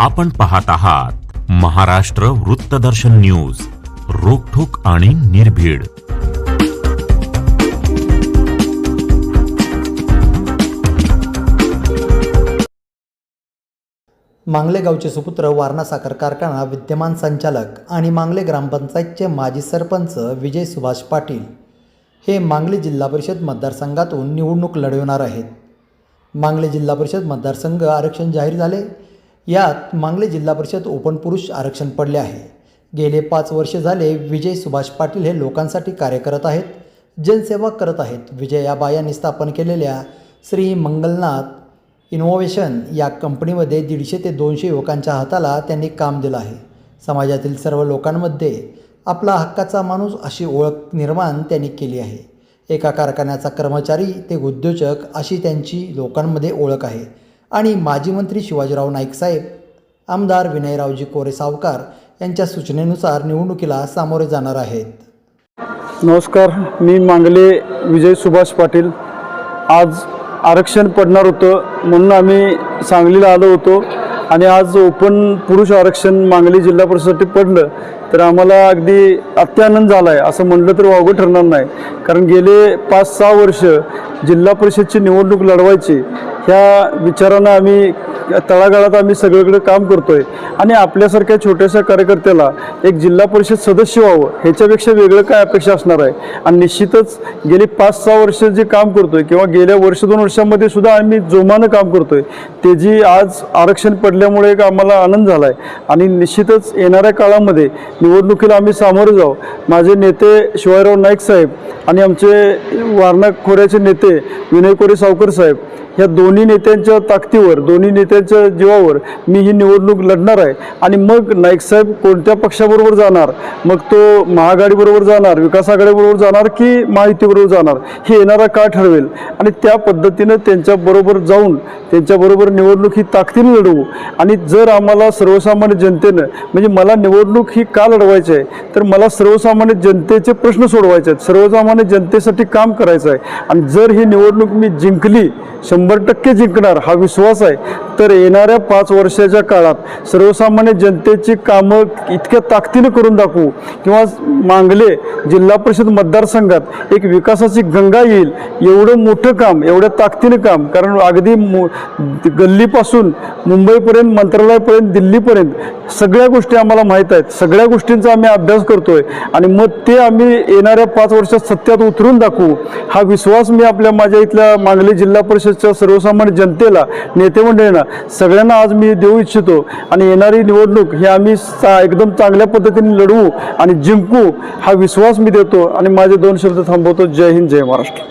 आपण पाहत आहात महाराष्ट्र वृत्तदर्शन न्यूज रोखोक आणि निर्भीड. मांगले गावचे सुपुत्र वारणा साखर कारखाना विद्यमान संचालक आणि मांगले ग्रामपंचायतचे माजी सरपंच विजय सुभाष पाटील हे मांगली जिल्हा परिषद मतदारसंघातून निवडणूक लढवणार आहेत. मांगले जिल्हा परिषद मतदारसंघ आरक्षण जाहीर झाले यात मांगले जिल्हा परिषद ओपन पुरुष आरक्षण पडले आहे. गेले पाच वर्ष झाले विजय सुभाष पाटील हे लोकांसाठी कार्य करत आहेत. जनसेवा करत आहेत. विजय या बायांनी स्थापन केलेल्या श्री मंगलनाथ इनोव्हेशन या कंपनीमध्ये दीडशे ते दोनशे युवकांच्या हाताला त्यांनी काम दिलं आहे. समाजातील सर्व लोकांमध्ये आपला हक्काचा माणूस अशी ओळख निर्माण त्यांनी केली आहे. एका कारखान्याचा कर्मचारी ते उद्योजक अशी त्यांची लोकांमध्ये ओळख आहे. आणि माजी मंत्री शिवाजीराव नाईक साहेब आमदार विनयरावजी कोरे सावकार यांच्या सूचनेनुसार निवडणुकीला सामोरे जाणार आहेत. नमस्कार मी मांगले विजय सुभाष पाटील. आज आरक्षण पडणार होतं म्हणून आम्ही सांगलीला आलो होतो आणि आज ओपन पुरुष आरक्षण मांगली जिल्हा परिषदसाठी पडलं तर आम्हाला अगदी अत्यानंद झाला आहे असं म्हटलं तर वावगं ठरणार नाही. कारण गेले पाच सहा वर्ष जिल्हा परिषदची निवडणूक लढवायची ह्या विचारानं आम्ही तळागाळात आम्ही सगळीकडे काम करतोय. आणि आपल्यासारख्या छोट्याशा कार्यकर्त्याला एक जिल्हा परिषद सदस्य व्हावं ह्याच्यापेक्षा वेगळं काय अपेक्षा असणार आहे? आणि निश्चितच गेली पाच सहा वर्ष जे काम करतोय किंवा गेल्या वर्ष दोन वर्षामध्ये सुद्धा आम्ही जोमानं काम करतोय ते जी आज आरक्षण पडल्यामुळे एक आम्हाला आनंद झाला आहे आणि निश्चितच येणाऱ्या काळामध्ये निवडणुकीला आम्ही सामोरं जाऊ माझे नेते शिवायराव नाईक साहेब आणि आमचे वारणा खोऱ्याचे नेते विनय कोरे सावकर साहेब ह्या दोन्ही नेत्यांच्या ताकदीवर दोन्ही नेत्यांच्या जीवावर मी ही निवडणूक लढणार आहे. आणि मग नाईकसाहेब कोणत्या पक्षाबरोबर जाणार? मग तो महाआघाडीबरोबर जाणार विकास आघाडीबरोबर जाणार की महायुतीबरोबर जाणार? हे येणारा काळ ठरवेल. आणि त्या पद्धतीनं त्यांच्याबरोबर जाऊन त्यांच्याबरोबर निवडणूक ही ताकदीने लढवू. आणि जर आम्हाला सर्वसामान्य जनतेनं म्हणजे मला निवडणूक ही का लढवायची आहे? तर मला सर्वसामान्य जनतेचे प्रश्न सोडवायचे आहेत. सर्वसामान्य जनतेसाठी काम करायचं आहे. आणि जर ही निवडणूक मी जिंकली शंभर टक्के जिंकणार हा विश्वास आहे. तर येणाऱ्या पाच वर्षाच्या काळात सर्वसामान्य जनतेची कामं इतक्या ताकदीने करून दाखवू किंवा मांगले जिल्हा परिषद मतदारसंघात एक विकासाची गंगा येईल. एवढं मोठं काम एवढ्या ताकदीने काम कारण अगदी मु गल्लीपासून मुंबईपर्यंत मंत्रालयापर्यंत दिल्लीपर्यंत सगळ्या गोष्टी आम्हाला माहीत आहेत. सगळ्या गोष्टींचा आम्ही अभ्यास करतोय आणि मग ते आम्ही येणाऱ्या पाच वर्षात सत्यात उतरून दाखवू. हा विश्वास मी आपल्या माझ्या इथल्या मांगली जिल्हा परिषदच्या सर्वसामान्य जनतेला नेते मंडळींना सगळ्यांना आज मी देऊ इच्छितो आणि येणारी निवडणूक ही आम्ही चा एकदम चांगल्या पद्धतीने लढवू आणि जिंकू हा विश्वास मी देतो आणि माझे दोन शब्द थांबवतो. जय हिंद जय महाराष्ट्र.